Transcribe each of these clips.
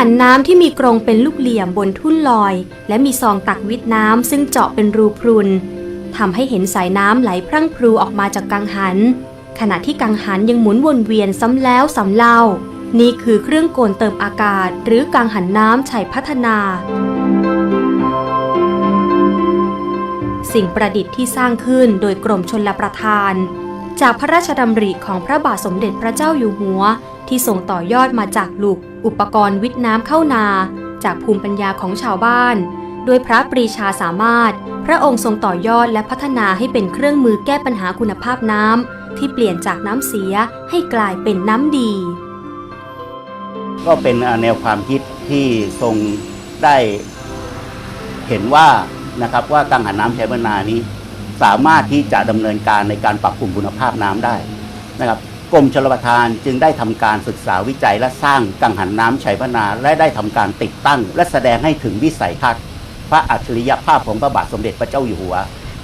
กังหันน้ำที่มีกรงเป็นลูกเหลี่ยมบนทุ่นลอย และมีซองตักวิทน้ำซึ่งเจาะเป็นรูพรุนทำให้เห็นสายน้ำไหลพรั่งพรูออกมาจากกังหัน ขณะที่กังหันยังหมุนวนเวียนซ้ำแล้วซ้ำเล่า นี่คือเครื่องโกนเติมอากาศ หรือกังหันน้ำชัยพัฒนา สิ่งประดิษฐ์ที่สร้างขึ้นโดยกรมชนลประทาน จากพระราชดำริของพระบาทสมเด็จพระเจ้าอยู่หัว ที่ส่งต่อยอดมาจากลูกอุปกรณ์วิทย์น้ำเข้านา จากภูมิปัญญาของชาวบ้าน ด้วยพระปรีชาสามารถ พระองค์ทรงต่อยอดและพัฒนาให้เป็นเครื่องมือแก้ปัญหาคุณภาพน้ำที่เปลี่ยนจากน้ำเสียให้กลายเป็นน้ำดี ก็เป็นแนวความคิดที่ทรงได้เห็นว่านะครับว่ากังหันน้ำใชัยพนานี้ สามารถที่จะดำเนินการในการปรับปรุงคุณภาพน้ำได้นะครับ กรมชลประทานจึงได้ทำการศึกษาวิจัยและสร้างกังหันน้ำชัยพนา และได้ทำการติดตั้ง และแสดงให้ถึงวิสัยทัศน์พระอัจฉริยภาพของพระบาทสมเด็จพระเจ้าอยู่หัว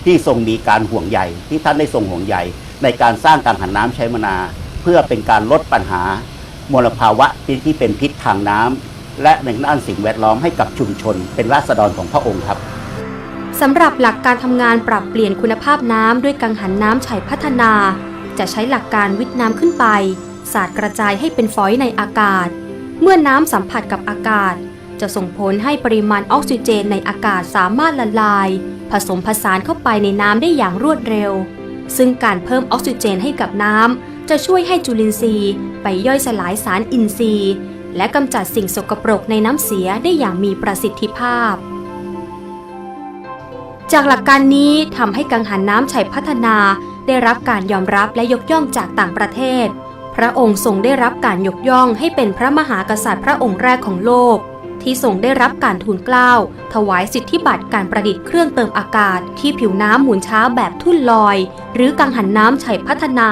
ที่ทรงมีการห่วงใยที่ท่านได้ทรงห่วงใยในการสร้างกังหันน้ำชัยพนา เพื่อเป็นการลดปัญหามลภาวะที่ที่เป็นพิษทางน้ำและในด้านสิ่งแวดล้อมให้กับชุมชน เป็นราษฎรของพระองค์ครับสำหรับหลักการทำงานปรับเปลี่ยนคุณภาพน้ำด้วยกังหันน้ำฉัยพัฒนา จะใช้หลักการวิทน้ำขึ้นไป สาดกระจายให้เป็นฝอยในอากาศ เมื่อน้ำสัมผัสกับอากาศ จะส่งผลให้ปริมาณออกซิเจนในอากาศสามารถละลาย ผสมผสานเข้าไปในน้ำได้อย่างรวดเร็ว ซึ่งการเพิ่มออกซิเจนให้กับน้ำจะช่วยให้จุลินทรีย์ ไปย่อยสลายสารอินทรีย์ และกำจัดสิ่งสกปรกในน้ำเสียได้อย่างมีประสิทธิภาพจากหลักการนี้ทำให้กังหันน้ำชัยพัฒนา ได้รับการยอมรับและยกย่องจากต่างประเทศ พระองค์ทรงได้รับการยกย่องให้เป็นพระมหากษัตริย์พระองค์แรกของโลก ที่ทรงได้รับการทูลเกล้าถวายสิทธิบัตรการประดิษฐ์เครื่องเติมอากาศ ที่ผิวน้ำหมุนช้าแบบทุ่นลอย หรือกังหันน้ำชัยพัฒนา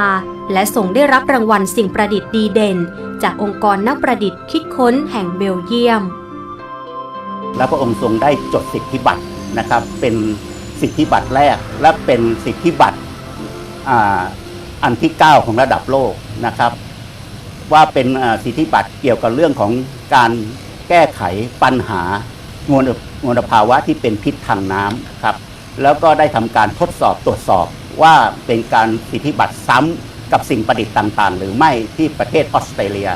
และทรงได้รับรางวัลสิ่งประดิษฐ์ดีเด่น จากองค์กรนักประดิษฐ์คิดค้นแห่งเบลเยียม และพระองค์ทรงได้จดสิทธิบัตรนะครับเป็นสิทธิบัตรแรกและเป็นสิทธิบัตร อันที่ 9 ของระดับโลกนะครับ ว่าเป็นสิทธิบัตรเกี่ยวกับเรื่องของการแก้ไขปัญหามวลมลภาวะที่เป็นพิษทางน้ำครับ แล้วก็ได้ทำการทดสอบตรวจสอบว่าเป็นการสิทธิบัตรซ้ำกับสิ่งประดิษฐ์ต่าง ๆ หรือไม่ที่ประเทศออสเตรเลีย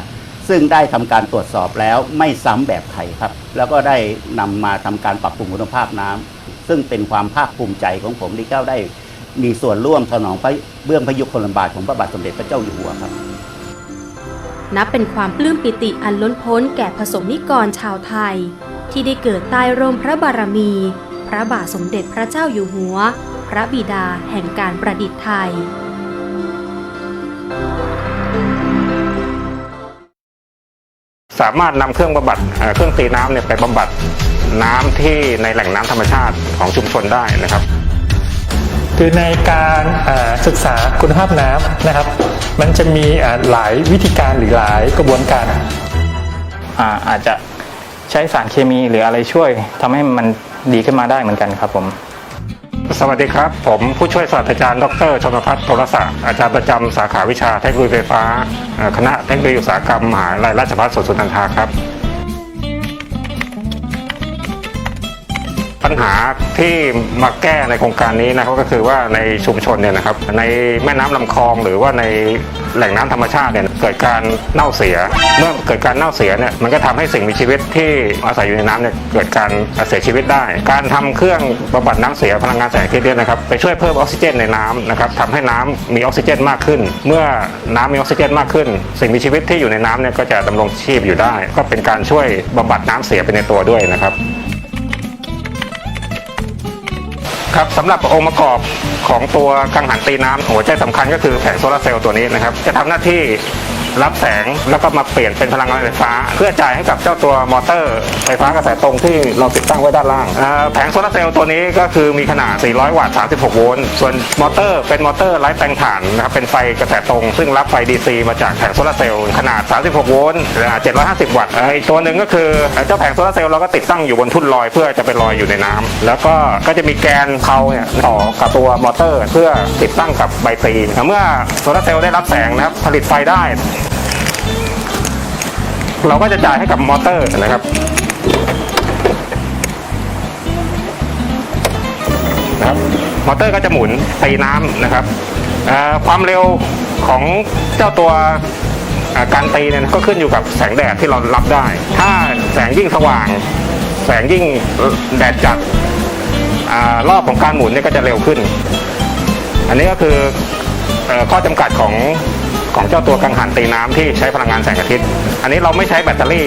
ซึ่งได้ทำการตรวจสอบแล้วไม่ซ้ำแบบใครครับ แล้วก็ได้นำมาทำการปรับปรุงคุณภาพน้ำซึ่งเป็นความภาคภูมิใจของผมที่เจ้าได้ มีส่วนร่วมสนองพระเบื้องพระยุคลบาทของพระบาทสมเด็จพระเจ้าอยู่หัวครับ นับเป็นความปลื้มปิติอันล้นพ้นแก่ผสมนิกรชาวไทย ที่ได้เกิดใต้ร่มพระบารมี พระบาทสมเด็จพระเจ้าอยู่หัว พระบิดาแห่งการประดิษฐ์ไทยสามารถนำเครื่องบำบัดเอ่อเครื่องตีน้ำเนี่ยไปบำบัดน้ำที่ในแหล่งน้ำธรรมชาติของชุมชนได้นะครับ คือในการอ่าศึกษาคุณภาพน้ำนะครับ มันจะมีอ่าหลายวิธีการหรือหลายกระบวนการอ่าอาจจะใช้สารเคมีหรืออะไรช่วยทำให้มันดีขึ้นมาได้เหมือนกันครับผม สวัสดีครับ ผมผู้ช่วยศาสตราจารย์ดรชนพัฒน์โทรศักดิ์อาจารย์ประจำสาขาวิชาเทคโนโลยีไฟฟ้าเอ่อคณะเทคโนโลยีอุตสาหกรรมมหาวิทยาลัยราชภัฏสวนสุนันทาครับ ปัญหาที่มาแก้ในโครงการนี้นะครับก็คือว่าในชุมชนเนี่ยนะครับในแม่น้ำลำคลอง หรือว่าในแหล่งน้ำธรรมชาติเนี่ยเกิดการเน่าเสีย เมื่อเกิดการเน่าเสียเนี่ยมันก็ทำให้สิ่งมีชีวิตที่อาศัยอยู่ในน้ำเนี่ยเกิดการเสียชีวิตได้ การทำเครื่องบำบัดน้ำเสียพลังงานแสงอาทิตย์เนี่ยนะครับไปช่วยเพิ่มออกซิเจนในน้ำนะครับทำให้น้ำมีออกซิเจนมากขึ้น เมื่อน้ำมีออกซิเจนมากขึ้น สิ่งมีชีวิตที่อยู่ในน้ำเนี่ยก็จะดำรงชีพอยู่ได้ ก็เป็นการช่วยบำบัดน้ำเสียไปในตัวด้วยนะครับ ครับสำหรับองค์ประกอบของตัวกังหันตีน้ำหัวใจสำคัญก็คือแผงโซลาร์เซลล์ตัวนี้นะครับ จะทำหน้าที่ รับแสงแล้วก็มาเปลี่ยนเป็นพลังงานไฟฟ้า เพื่อจ่ายให้กับเจ้าตัวมอเตอร์ไฟฟ้ากระแสตรงที่เราติดตั้งไว้ด้านล่างแผงโซลาร์เซลล์ตัวนี้ก็คือมีขนาด 400 วัตต์ 36 โวลต์ ส่วนมอเตอร์เป็นมอเตอร์ไร้แปลงถ่านนะครับเป็นไฟกระแสตรง ซึ่งรับไฟ DC มาจากแผงโซลาร์เซลล์ขนาด 36 โวลต์ 750 วัตต์อีกตัวหนึ่งก็คือเจ้าแผงโซลาร์เซลล์เราก็ติดตั้งอยู่บนทุ่นลอยเพื่อจะไปลอยอยู่ในน้ำแล้วก็ก็จะมีแกนเพาเนี่ยต่อกับตัวมอเตอร์ เพื่อติดตั้งกับใบตีนเมื่อโซลาร์เซลล์ได้รับแสงนะครับผลิตไฟได้ เราก็จะจ่ายให้กับมอเตอร์นะครับนะครับมอเตอร์ก็จะหมุนตีน้ำนะครับความเร็วของเจ้าตัวการตีเนี่ยก็ขึ้นอยู่กับแสงแดดที่เรารับได้ ถ้าแสงยิ่งสว่าง แสงยิ่งแดดจัดอรอบของการหมุนเนี่ยก็จะเร็วขึ้น อันนี้ก็คืออข้อจำกัดของของเจ้าตัวกังหันตีน้ำที่ใช้พลังงานแสงอาทิตย์ อันนี้เราไม่ใช้แบตเตอรี่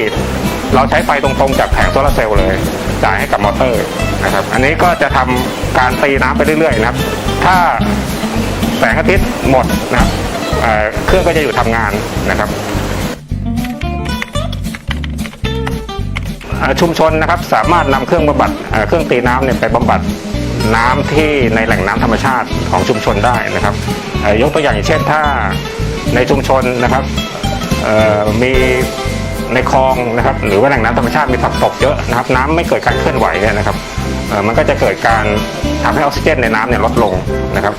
เราใช้ไฟตรงๆจากแผงโซลาเซลล์เลย จ่ายให้กับมอเตอร์นะครับ อันนี้ก็จะทำการตีน้ำไปเรื่อยๆนะครับ ถ้าแสงอาทิตย์หมดนะครับเเครื่องก็จะหยุดทำงานนะครับชุมชนนะครับสามารถนำเครื่องบำบัดเเครื่องตีน้ำเนี่ยไปบำบัดน้ำที่ในแหล่งน้ำธรรมชาติของชุมชนได้นะครับยกตัวอย่างอย่างเช่นถ้าในชุมชนนะครับ มีในคลองนะครับหรือว่าแหล่งน้ำธรรมชาติมีผักตบเยอะนะครับ น้ำไม่เกิดการเคลื่อนไหวเนี่ยนะครับมันก็จะเกิดการทำให้ออกซิเจนในน้ำเนี่ยลดลงนะครับ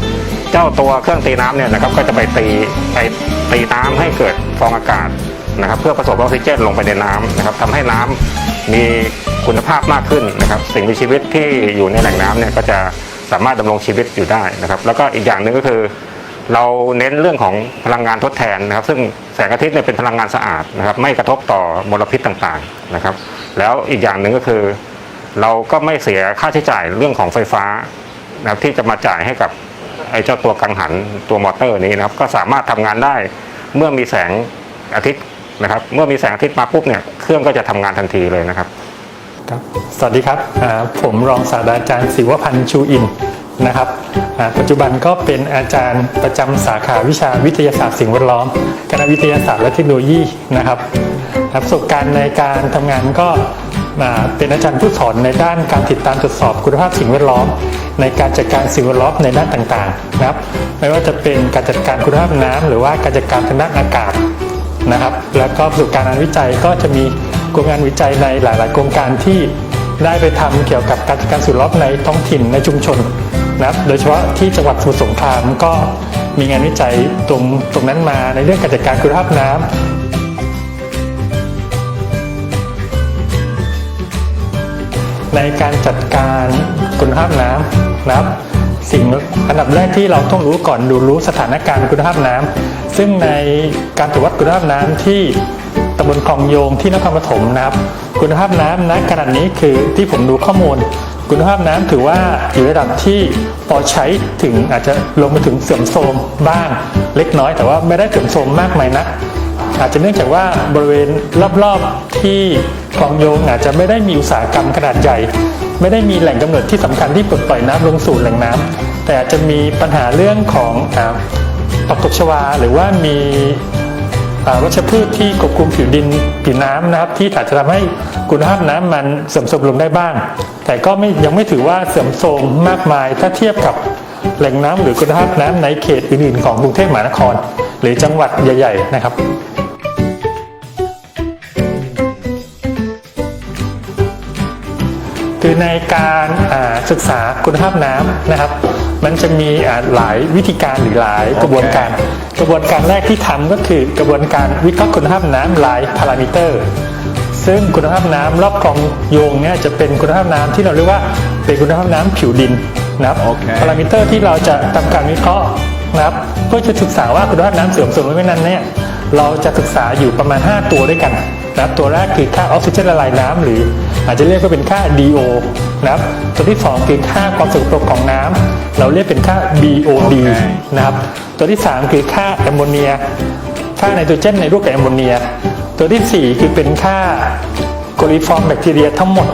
เจ้าตัวเครื่องตีน้ำเนี่ยนะครับก็จะไปตีไปตีน้ำให้เกิดฟองอากาศนะครับ เพื่อผสมออกซิเจนลงไปในน้ำนะครับทำให้น้ำมีคุณภาพมากขึ้นนะครับ สิ่งมีชีวิตที่อยู่ในแหล่งน้ำเนี่ยก็จะสามารถดำรงชีวิตอยู่ได้นะครับ แล้วก็อีกอย่างหนึ่งก็คือ เราเน้นเรื่องของพลังงานทดแทนนะครับ ซึ่งแสงอาทิตย์เนี่ยเป็นพลังงานสะอาดนะครับไม่กระทบต่อมลพิษต่างๆนะครับ แล้วอีกอย่างหนึ่งก็คือ เราก็ไม่เสียค่าใช้จ่ายเรื่องของไฟฟ้านะครับที่จะมาจ่ายให้กับไอ้เจ้าตัวกังหันตัวมอเตอร์นี้นะครับ ก็สามารถทำงานได้เมื่อมีแสงอาทิตย์นะครับ เมื่อมีแสงอาทิตย์มาปุ๊บเนี่ยเครื่องก็จะทำงานทันทีเลยนะครับครับ สวัสดีครับผมรองศาสตราจารย์ศิวพันธ์ชูอิน นะครับปัจจุบันก็เป็นอาจารย์ประจำสาขาวิชาวิทยาศาสตร์สิ่งแวดล้อมคณะวิทยาศาสตร์และเทคโนโลยีนะครับประสบการณ์ในการทำงานก็เป็นอาจารย์ผู้สอนในด้านการติดตามตรวจสอบคุณภาพสิ่งแวดล้อม ในการจัดการสิ่งแวดล้อมในด้านต่างๆนะครับ ไม่ว่าจะเป็นการจัดการคุณภาพน้ำหรือว่าการจัดการทางด้านอากาศนะครับ แล้วก็ประสบการณ์งานวิจัยก็จะมีโครงงานวิจัยในหลาย ๆ โครงการที่ ได้ไปทำเกี่ยวกับการจัดการสิ่งแวดล้อมในท้องถิ่นในชุมชนนะครับ โดยเฉพาะที่จังหวัดสมุทรสงครามก็มีงานวิจัยตรงตรงนั้นมาในเรื่องการจัดการคุณภาพน้ำในการจัดการคุณภาพน้ำนะครับ สิ่งอันดับแรกที่เราต้องรู้ก่อนดูรู้สถานการณ์คุณภาพน้ำซึ่งในการตรวจวัดคุณภาพน้ำที่ตำบลคลองโยงที่นครปฐมนะครับ คุณภาพน้ำณขนาดนี้คือที่ผมดูข้อมูล คุณภาพน้ำถือว่าอยู่ระดับที่พอใช้ถึงอาจจะลงมาถึงเสื่อมโทรมบ้างเล็กน้อย แต่ว่าไม่ได้เสื่อมโทรมมากมายนักอาจจะเนื่องจากว่าบริเวณรอบๆที่คลองโยงอาจจะไม่ได้มีอุตสาหกรรมขนาดใหญ่ ไม่ได้มีแหล่งกำเนิดที่สำคัญที่ปลดปล่อยน้ำลงสู่แหล่งน้ำแต่อาจจะมีปัญหาเรื่องของอ่าผักตบชวาหรือว่ามี วัชพืชที่กบคุมผิวดินผิวน้ำนะครับ ที่อาจจะทำให้คุณภาพน้ำมันเสื่อมโทรมลงได้บ้าง แต่ก็ไม่ยังไม่ถือว่าเสื่อมโทรมมากมาย ถ้าเทียบกับแหล่งน้ำหรือคุณภาพน้ำในเขตอื่นๆของกรุงเทพมหานคร หรือจังหวัดใหญ่ ๆ นะครับคือในการศึกษาคุณภาพน้ำนะครับ มันจะมีหลายวิธีการหรือหลายกระบวนการ ระบวนการแรกที่ทำก็คือกระบวนการวิเคราะห์คุณภาพน้ำหลายพารามิเตอร์ ซึ่งคุณภาพน้ำรอบคลองโยงเนี่ยจะเป็นคุณภาพน้ำที่เราเรียกว่าเป็นคุณภาพน้ำผิวดินนะครับโอเคพารามิเตอร์ที่เราจะทำการวิเคราะห์นะครับเพื่อจะศึกษาว่าคุณภาพน้ำเสื่อมโทรมหรือไม่นั้นเนี่ยเราจะศึกษาอยู่ประมาณ 5 ตัวด้วยกันนะครับตัวแรกคือค่าออกซิเจนละลายน้ำหรืออาจจะเรียกว่าเป็นค่า DO นะครับตัวที่ 2 คือค่าความสกปรกของน้ำเราเรียกเป็นค่า BOD นะครับตัวที่ 3 คือค่าแอมโมเนีย ค่าไนโตรเจนในรูปกับแอมโมเนีย ตัวทีสี่ 4 คือเป็นค่าโคลิฟอร์มแบคทีเรียทั้งหมด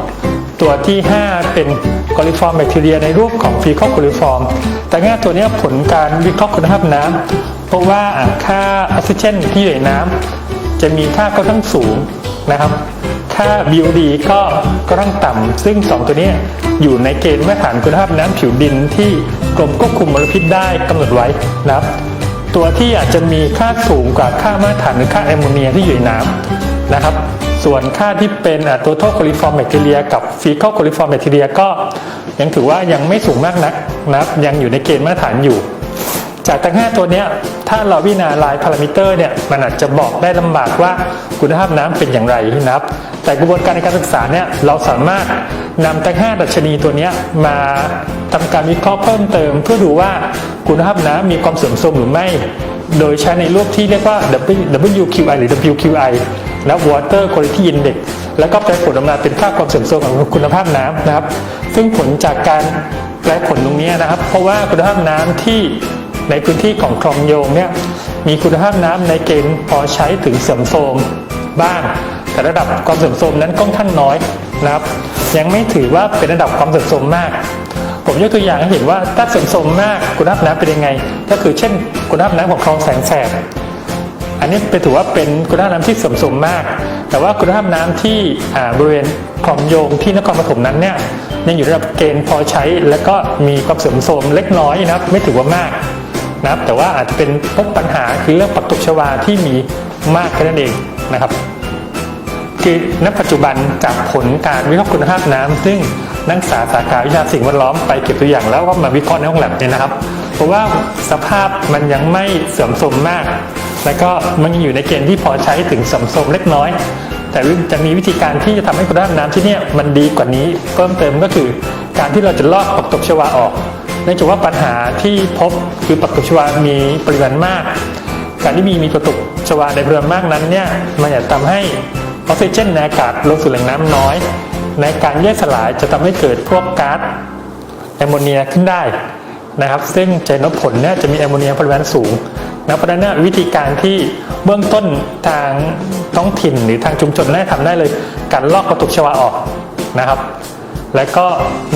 ตัวที่ 5 เป็นโคลิฟอร์มแบคทีเรียในรูปของฟีคอลโคลิฟอร์ม แต่ง่ายตัวเนี้ยผลการวิเคราะห์คุณภาพน้ำเพราะว่าอ่าค่าออกซิเจนที่อยู่ในน้ำจะมีค่าก็ทั้างสูงนะครับ ค่า BOD ก็ก็ต้องต่ำซึ่ง 2 ตัวนี้อยู่ในเกณฑ์มาตรฐานคุณภาพน้ำผิวดินที่กรมควบคุมมลพิษได้กำหนดไว้นะครับ ตัวที่อาจจะมีค่าสูงกว่าค่ามาตรฐานหรือค่าแอมโมเนียที่อยู่ในน้ำนะครับ ส่วนค่าที่เป็นตัวโทโคลิฟอร์มแบคทีเรียกับฟีคอลโคลิฟอร์มแบคทีเรียก็ยังถือว่ายังไม่สูงมากนักนะครับยังอยู่ในเกณฑ์มาตรฐานอยู่ จากทั้ง 5 ตัวเนี้ยถ้าเราวินาลายพารามิเตอร์เนี่ยมันอาจจะบอกได้ลำบากว่าคุณภาพน้ำเป็นอย่างไรนะครับ แต่กระบวนการในการศึกษาเนี่ยเราสามารถนำทั้ง 5 ดัชนีตัวนี้มาทำการวิเคราะห์เพิ่มเติม เพื่อดูว่าคุณภาพน้ำมีความเสื่อมโทรมหรือไม่ โดยใช้ในรูปที่เรียกว่า WQI หรือ WQI และ Water Quality Index แล้วก็แปลผลออกมาเป็นค่าความเสื่อมโทรมของคุณภาพน้ำนะครับ ซึ่งผลจากการแปลผลตรงนี้นะครับ เพราะว่าคุณภาพน้ำที่ ในพื้นที่ของคลองโยงเนี่ยมีคุณภาพน้ำในเกณฑ์พอใช้ถึงเสื่อมโทรมบ้าง แต่ระดับความเสื่อมโทรมนั้นค่อนข้างน้อยนะครับ ยังไม่ถือว่าเป็นระดับความเสื่อมโทรมมาก ผมยกตัวอย่างให้เห็นว่าถ้าเสื่อมโทรมมากคุณภาพน้ำเป็นยังไง ก็คือเช่นคุณภาพน้ำของคลองแสงแสบอันนี้เป็นถือว่าเป็นคุณภาพน้ำที่เสื่อมโทรมมาก แต่ว่าคุณภาพน้ำที่บริเวณคลองโยงที่นครปฐมนั้นเนี่ยยังอยู่ระดับเกณฑ์พอใช้ และก็มีความเสื่อมโทรมเล็กน้อยนะครับ ไม่ถือว่ามาก นะครับ แต่ว่าอาจจะเป็นพบปัญหาคือเรื่องปักตบชวาที่มีมากแค่นั้นเองนะครับ คือณปัจจุบันจากผลการวิเคราะห์คุณภาพน้ำซึ่งนักศึกษาสาขาวิชาสิ่งแวดล้อมไปเก็บตัวอย่างแล้วก็มาวิเคราะห์ในห้องแลบเนี่ยนะครับ เพราะว่าสภาพมันยังไม่เสื่อมโทรมมาก แล้วก็มันยังอยู่ในเกณฑ์ที่พอใช้ถึงเสื่อมโทรมเล็กน้อยแต่จะมีวิธีการที่จะทำให้คุณภาพน้ำที่เนี่ยมันดีกว่านี้เพิ่มเติมก็คือ การที่เราจะลอกปักตบชวาออก นื่องจากว่าปัญหาที่พบคือปักตบชวามีปริมาณมาก การที่มีมีปักตบชวาในปริมาณมากนั้นเนี่ยมันจะทำให้ออกซิเจนในอากาศลงสู่แหล่งน้ำน้อย ในการย่อยสลายจะทำให้เกิดพวกก๊าซแอมโมเนียขึ้นได้นะครับ ซึ่งจะนผลเนี่ยจะมีแอมโมเนียปริมาณสูงนะเพราะนั้นวิธีการที่เบื้องต้นทางท้องถิ่นหรือทางชุมชนได้ทำได้เลยการลอกกระตุกชวาออกนะครับ และก็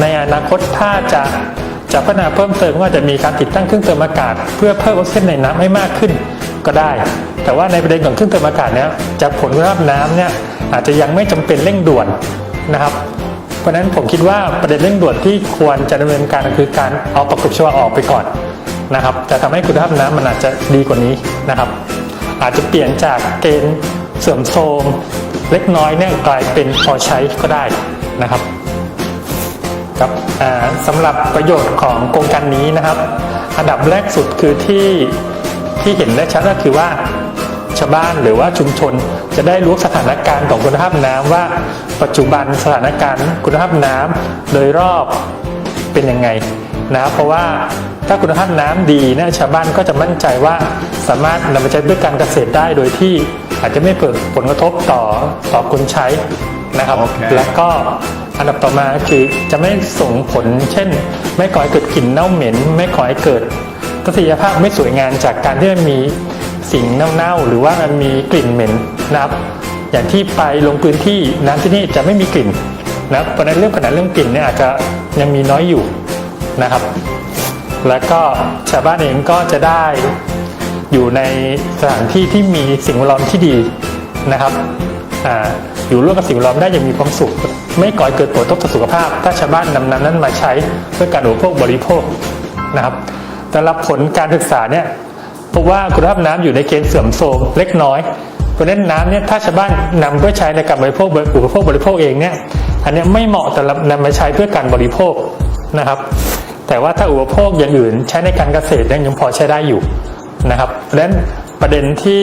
ในอนาคตถ้าจะ จะพัฒนาเพิ่มเติมว่าจะมีการติดตั้งเครื่องเติมอากาศ เพื่อเพิ่มออกซิเจนในน้ำให้มากขึ้นก็ได้ แต่ว่าในประเด็นของเครื่องเติมอากาศเนี้ยจากผลคุณภาพน้ำเนี่ยอาจจะยังไม่จำเป็นเร่งด่วนนะครับเพราะนั้นผมคิดว่าประเด็นเร่งด่วนที่ควรจะดำเนินการคือการเอาประกบชวาออกไปก่อนนะครับจะทำให้คุณภาพน้ำมันอาจจะดีกว่านี้นะครับ อาจจะเปลี่ยนจากเกณฑ์เสื่อมโทรมเล็กน้อยเนี่ยกลายเป็นพอใช้ก็ได้นะครับ ครับสำหรับประโยชน์ของโครงการนี้นะครับ อันดับแรกสุดคือที่ที่เห็นได้ชัดก็คือว่าชาวบ้านหรือว่าชุมชนจะได้รู้สถานการณ์ของคุณภาพน้ำว่า ปัจจุบันสถานการณ์คุณภาพน้ำโดยรอบเป็นยังไงนะเพราะว่าถ้าคุณภาพน้ำดีนี่ยชาวบ้านก็จะมั่นใจว่าสามารถนำไปใช้เพื่อการเกษตรได้โดยที่อาจจะไม่เกิดผลกระทบต่อต่อคนใช้ นะครับโอเคและก็อันดับต่อมาคือจะไม่ส่งผล เช่น ไม่ก่อให้เกิดกลิ่นเน่าเหม็น ไม่ก่อให้เกิดทัศนียภาพไม่สวยงามจากการที่มันมีสิ่งเน่าๆหรือว่ามันมีกลิ่นเหม็นนะครับอย่างที่ไปลงพื้นที่น้ำที่นี่จะไม่มีกลิ่นนะครับเพราะฉะนั้นเรื่องปัญหาเรื่องกลิ่นเนี่ยอาจจะยังมีน้อยอยู่นะครับ แล้วก็ชาวบ้านเองก็จะได้อยู่ในสถานที่ที่มีสิ่งแวดล้อมที่ดีนะครับอา อยู่ร่วมกับสิ่งแวดล้อมได้อย่างมีความสุข ไม่ก่อให้เกิดผลกระทบต่อสุขภาพ ถ้าชาวบ้านนำน้ำนั้นมาใช้เพื่อการอุปโภคบริโภคนะครับแต่รับผลการศึกษาเนี่ยพบว่าคุณภาพน้ำอยู่ในเกณฑ์เสื่อมโทรมเล็กน้อยเพราะฉะนั้นน้ำเนี่ยถ้าชาวบ้านนำเพื่อใช้ในการบริโภคอุปโภคบริโภคเองเนี่ยอันนี้ไม่เหมาะสำหรับนำมาใช้เพื่อการบริโภคนะครับ แต่ว่าถ้าอุปโภคอย่างอื่นใช้ในการเกษตรยังพอใช้ได้อยู่นะครับดังนั้นประเด็นที่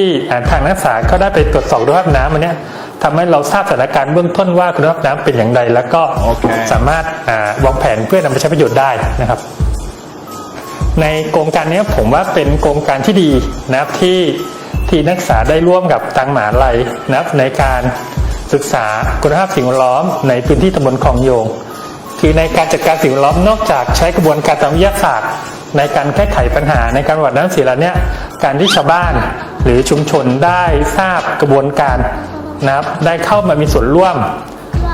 ทางนักศึกษาก็ได้ไปตรวจสอบคุณภาพน้ำอันเนี้ย ทำให้เราทราบสถานการณ์เบื้องต้นว่าคุณภาพน้ำเป็นอย่างไรแล้วก็โอเคสามารถอ่าวางแผนเพื่อนำไปใช้ประโยชน์ได้นะครับ ในโครงการนี้ผมว่าเป็นโครงการที่ดีนะครับที่ที่นักศึกษาได้ร่วมกับทางมหาลัยนะครับในการศึกษาคุณภาพสิ่งแวดล้อมในพื้นที่ตำบลคลองโยง คือในการจัดการสิ่งแวดล้อมนอกจากใช้กระบวนการทางวิทยาศาสตร์ ในการแก้ไขปัญหาในการวัดน้ำเสียแล้วเนี่ยการที่ชาวบ้านหรือชุมชนได้ทราบกระบวนการ นะครับได้เข้ามามีส่วนร่วม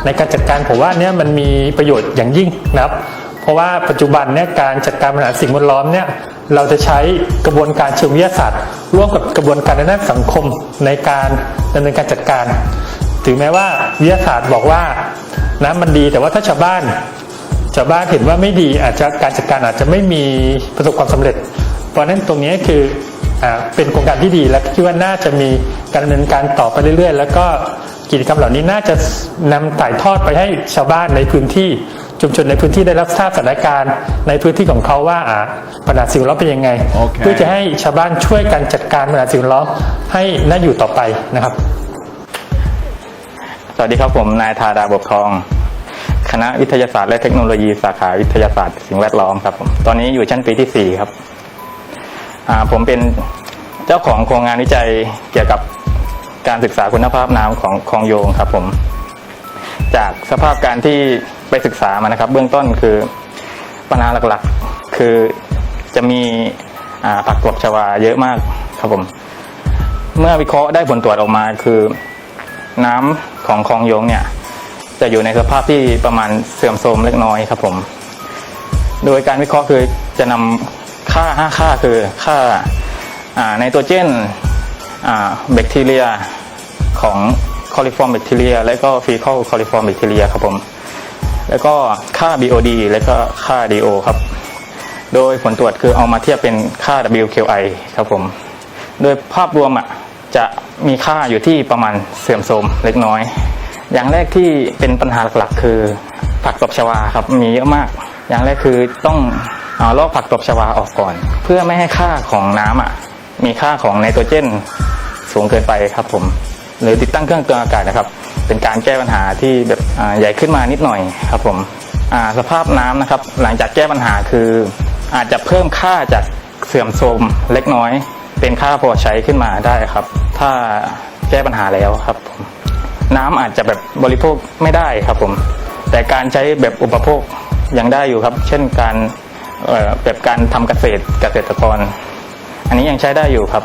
ในการจัดการผมว่าเนี่ยมันมีประโยชน์อย่างยิ่งนะครับ เพราะว่าปัจจุบันเนี่ยการจัดการปัญหาสิ่งแวดล้อมเนี่ยเราจะใช้กระบวนการเชิงวิทยาศาสตร์ ร่วมกับกระบวนการในด้านสังคมในการดำเนินการจัดการ ถึงแม้ว่าวิทยาศาสตร์บอกว่าน้ำมันดีแต่ว่าถ้าชาวบ้านชาวบ้านเห็นว่าไม่ดีอาจจะการจัดการอาจจะไม่มีประสบความสำเร็จ เพราะนั้นตรงนี้คือ เป็นโครงการที่ดีและคิดว่าน่าจะมีการดำเนินการต่อไปเรื่อย ๆ แล้วก็กิจกรรมเหล่านี้น่าจะนำถ่ายทอดไปให้ชาวบ้านในพื้นที่ชุมชนในพื้นที่ได้รับทราบสถานการณ์ ในพื้นที่ของเขาว่าอ่าปัญหาสิ่งแวดล้อมเป็นยังไงโอเคเพื่อจะให้ชาวบ้านช่วยกันจัดการปัญหาสิ่งแวดล้อมให้น่าอยู่ต่อไปนะครับ สวัสดีครับผมนายธาดาบกทอง คณะวิทยาศาสตร์และเทคโนโลยีสาขาวิทยาศาสตร์สิ่งแวดล้อมครับผมตอนนี้อยู่ชั้นปีที่4ครับอ่า ผมเป็นเจ้าของโครงงานวิจัยเกี่ยวกับการศึกษาคุณภาพน้ำของคลองโยงครับผม จากสภาพการที่ไปศึกษามานะครับ เบื้องต้นคือปัญหาหลักๆ คือจะมีผักตบชวาเยอะมากครับผม เมื่อวิเคราะห์ได้ผลตรวจออกมาคือน้ำของคลองโยงเนี่ย จะอยู่ในสภาพที่ประมาณเสื่อมโทรมเล็กน้อยครับผม โดยการวิเคราะห์คือจะนำ ค่า5ค่าคือค่าไนโตรเจนแบคทีเรียของคอลิฟอร์มแบคทีเรียและก็ฟีคอลคอลิฟอร์มแบคทีเรียครับผม แล้วก็ค่า BOD และก็ค่า DO ครับ โดยผลตรวจคือเอามาเทียบเป็นค่า WQI ครับผม โดยภาพรวมอะจะมีค่าอยู่ที่ประมาณเสื่อมโทรมเล็กน้อย อย่างแรกที่เป็นปัญหาหลักๆ คือผักตบชวาครับมีเยอะมาก อย่างแรกคือต้อง เอาลอกผักตบชวาออกก่อน เพื่อไม่ให้ค่าของน้ำอะมีค่าของไนโตรเจนสูงเกินไปครับผมหรือติดตั้งเครื่องเตือนอากาศนะครับ เป็นการแก้ปัญหาที่แบบใหญ่ขึ้นมานิดหน่อยครับผมสภาพน้ำนะครับ หลังจากแก้ปัญหาคืออาจจะเพิ่มค่าจากเสื่อมโทรมเล็กน้อย เป็นค่าพอใช้ขึ้นมาได้ครับ ถ้าแก้ปัญหาแล้วครับผมน้ำอาจจะแบบบริโภคไม่ได้ครับผม แต่การใช้แบบอุปโภคยังได้อยู่ครับ เช่นการ แบบการทำเกษตรเกษตรกร อันนี้ยังใช้ได้อยู่ครับ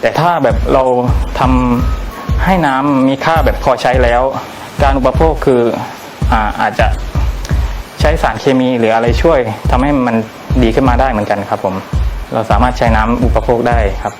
แต่ถ้าแบบเราทำให้น้ำมีค่าแบบพอใช้แล้ว การอุปโภคคืออาอาจจะใช้สารเคมีหรืออะไรช่วยทำให้มันดีขึ้นมาได้เหมือนกันครับ ผม เราสามารถใช้น้ำอุปโภคได้ครับ